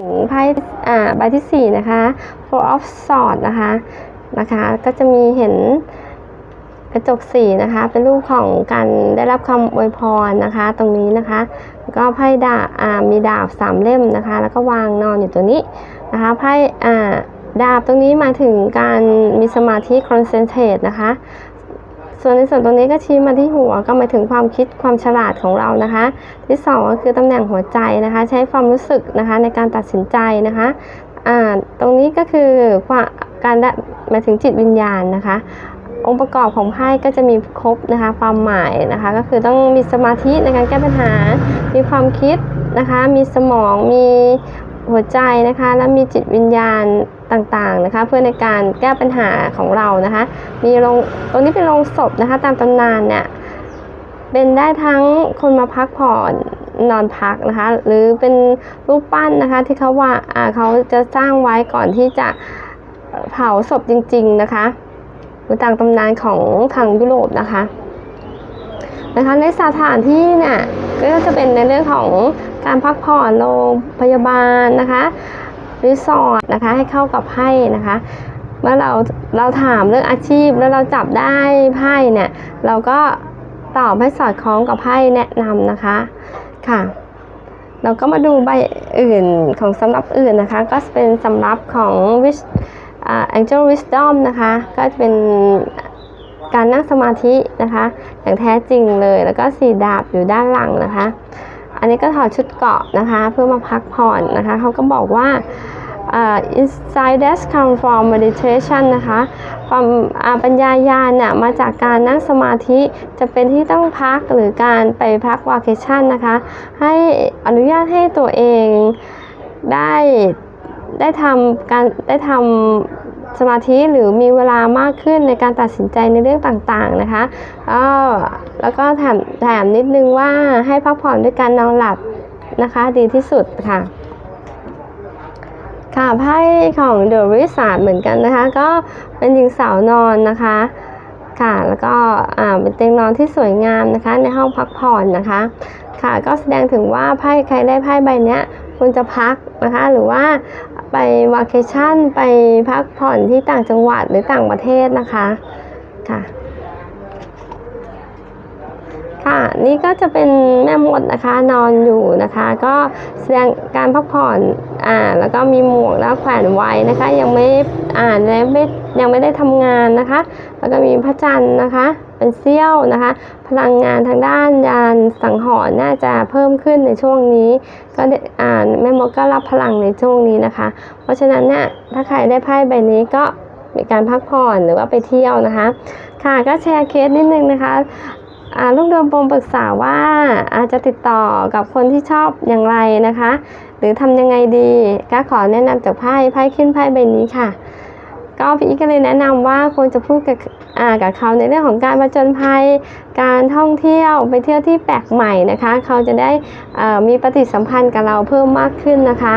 ถึงไพ่อ่าใบที่สี่นะคะ four of swords นะคะนะคะ ก็จะมีเห็นกระจกสีนะคะ เป็นรูปของการได้รับคำอวยพรนะคะ ตรงนี้นะคะ ก็ไพ่ดาบอ่ามีดาบสามเล่มนะคะ แล้วก็วางนอนอยู่ตัวนี้นะคะไพ่อ่าดาบตรงนี้หมายถึงการมีสมาธิ concentrate นะคะ ส่วนในส่วนตรงนี้ก็ชี้มาที่หัวก็หมายถึงความคิดความฉลาดของเรานะคะ ที่สองก็คือตำแหน่งหัวใจนะคะ ใช้ความรู้สึกนะคะในการตัดสินใจนะคะอ่าตรงนี้ก็คือความการได้หมายถึงจิตวิญญาณนะคะ องค์ประกอบของไพ่ก็จะมีครบนะคะความหมายนะคะ ก็คือต้องมีสมาธิในการแก้ปัญหา มีความคิดนะคะ มีสมองมีหัวใจนะคะ และมีจิตวิญญาณ ต่างๆนะคะ เพื่อในการแก้ปัญหาของเรานะคะ มีโรงตรงนี้เป็นโรงศพนะคะ ตามตำนานเนี่ยเป็นได้ทั้งคนมาพักผ่อนนอนพักนะคะ หรือเป็นรูปปั้นนะคะ ที่เขาว่าอ่าเขาจะสร้างไว้ก่อนที่จะเผาศพจริง ๆนะคะหรือตามตำนานของทางยุโรปนะคะนะคะ ในสถานที่เนี่ยก็จะเป็นในเรื่องของการพักผ่อนโรงพยาบาลนะคะ รีสอร์ทนะคะให้เข้ากับไพ่นะคะเมื่อเราเราถามเรื่องอาชีพแล้วเราจับได้ไพ่เนี่ยเราก็ตอบให้สอดคล้องกับไพ่แนะนำนะคะค่ะ เราก็มาดูใบอื่นของสำรับอื่นนะคะ ก็เป็นสำรับของ wish อ่า angel wisdom นะคะ ก็จะเป็นการนั่งสมาธินะคะ อย่างแท้จริงเลยแล้วก็สีดาบอยู่ด้านหลังนะคะ อันนี้ก็ถอดชุดเกาะนะคะ เพื่อมาพักผ่อนนะคะเขาก็บอกว่า uh, insights come from meditation นะคะความปัญญายาณน่ะมาจากการนั่งสมาธิจะเป็นที่ต้องพักหรือการไปพักวาเคชั่นนะคะ ให้อนุญาตให้ตัวเองได้ได้ทำการได้ทำ สมาธิหรือมีเวลามากขึ้นในการตัดสินใจในเรื่องต่างๆนะคะแล้วก็แถมแถมนิดนึงว่าให้พักผ่อนด้วยการนอนหลับนะคะดีที่สุดค่ะค่ะไพ่ของเดอะริสาดเหมือนกันนะคะ ก็เป็นหญิงสาวนอนนะคะ ค่ะแล้วก็อ่าเป็นเตียงนอนที่สวยงามนะคะ ในห้องพักผ่อนนะคะ ค่ะก็แสดงถึงว่าไพ่ใครได้ไพ่ใบเนี้ยควรจะพักนะคะ หรือว่า ไปวาเคชั่นไปพักผ่อนที่ต่างจังหวัดหรือต่างประเทศนะคะค่ะค่ะนี่ก็จะเป็นแม่มดนะคะนอนอยู่นะคะ ก็แสดงการพักผ่อนอ่าแล้วก็มีหมวกแล้วแขวนไว้นะคะ ยังไม่อ่านและไม่ยังไม่ได้ทำงานนะคะ แล้วก็มีพระจันทร์นะคะ เป็นเสี้ยวนะคะ พลังงานทางด้านยานสังหรณ์น่าจะเพิ่มขึ้นในช่วงนี้ ก็อ่านแม่มดก็รับพลังในช่วงนี้นะคะ เพราะฉะนั้นเนี่ยถ้าใครได้ไพ่ใบนี้ก็มีการพักผ่อนหรือว่าไปเที่ยวนะคะ ค่ะก็แชร์เคสนิดนึงนะคะลูกดวงปมปรึกษาว่าอาจจะติดต่อกับคนที่ชอบอย่างไรนะคะ หรือทำยังไงดีก็ขอแนะนำจากไพ่ไพ่ขึ้นไพ่ใบนี้ค่ะ ก็พี่อีก็เลยแนะนำว่าควรจะพูดกับอ่ากับเขาในเรื่องของการผจนภัย การท่องเที่ยวไปเที่ยวที่แปลกใหม่นะคะ เขาจะได้อ่ามีปฏิสัมพันธ์กับเราเพิ่มมากขึ้นนะคะ